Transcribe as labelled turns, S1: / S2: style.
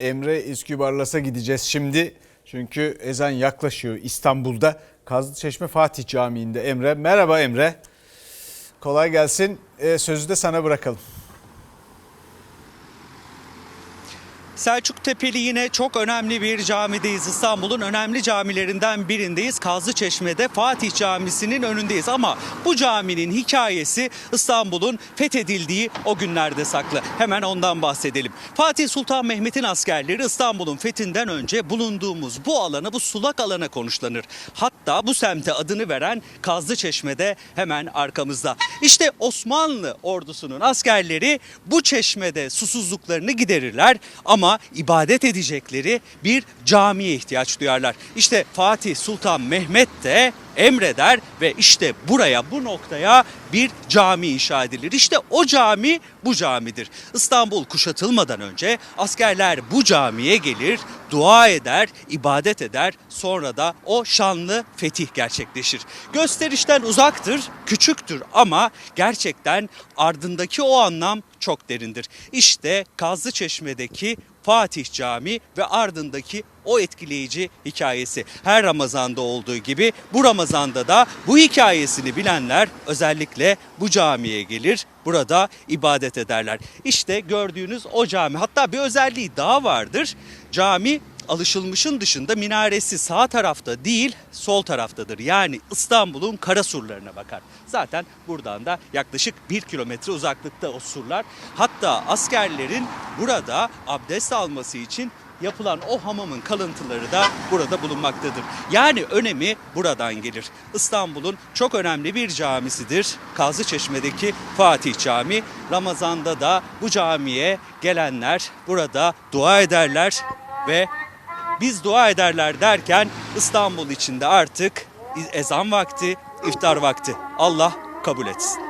S1: Emre İskübarlas'a gideceğiz şimdi. Çünkü ezan yaklaşıyor İstanbul'da. Kazlıçeşme Fatih Camii'nde Emre. Merhaba Emre. Kolay gelsin. Ee, sözü de sana bırakalım.
S2: Selçuk Tepeli yine çok önemli bir camideyiz. İstanbul'un önemli camilerinden birindeyiz. Kazlıçeşme'de Fatih Camisi'nin önündeyiz. Ama bu caminin hikayesi İstanbul'un fethedildiği o günlerde saklı. Hemen ondan bahsedelim. Fatih Sultan Mehmet'in askerleri İstanbul'un fethinden önce bulunduğumuz bu alana, bu sulak alana konuşlanır. Hatta bu semte adını veren Kazlıçeşme'de hemen arkamızda. İşte Osmanlı ordusunun askerleri bu çeşmede susuzluklarını giderirler ama ibadet edecekleri bir camiye ihtiyaç duyarlar. İşte Fatih Sultan Mehmet de emreder ve işte buraya bu noktaya bir cami inşa edilir. İşte o cami bu camidir. İstanbul kuşatılmadan önce askerler bu camiye gelir, dua eder, ibadet eder. Sonra da o şanlı fetih gerçekleşir. Gösterişten uzaktır, küçüktür ama gerçekten ardındaki o anlam çok derindir. İşte Kazlıçeşme'deki Fatih Camii ve ardındaki o etkileyici hikayesi. Her Ramazan'da olduğu gibi bu Ramazan'da da bu hikayesini bilenler özellikle bu camiye gelir, burada ibadet ederler. İşte gördüğünüz o cami. Hatta bir özelliği daha vardır. Cami alışılmışın dışında minaresi sağ tarafta değil sol taraftadır. Yani İstanbul'un kara surlarına bakar. Zaten buradan da yaklaşık bir kilometre uzaklıkta o surlar. Hatta askerlerin burada abdest alması için yapılan o hamamın kalıntıları da burada bulunmaktadır. Yani önemi buradan gelir. İstanbul'un çok önemli bir camisidir. Kazlıçeşme'deki Fatih Camii. Ramazan'da da bu camiye gelenler burada dua ederler ve biz dua ederler derken İstanbul içinde artık ezan vakti, iftar vakti. Allah kabul etsin.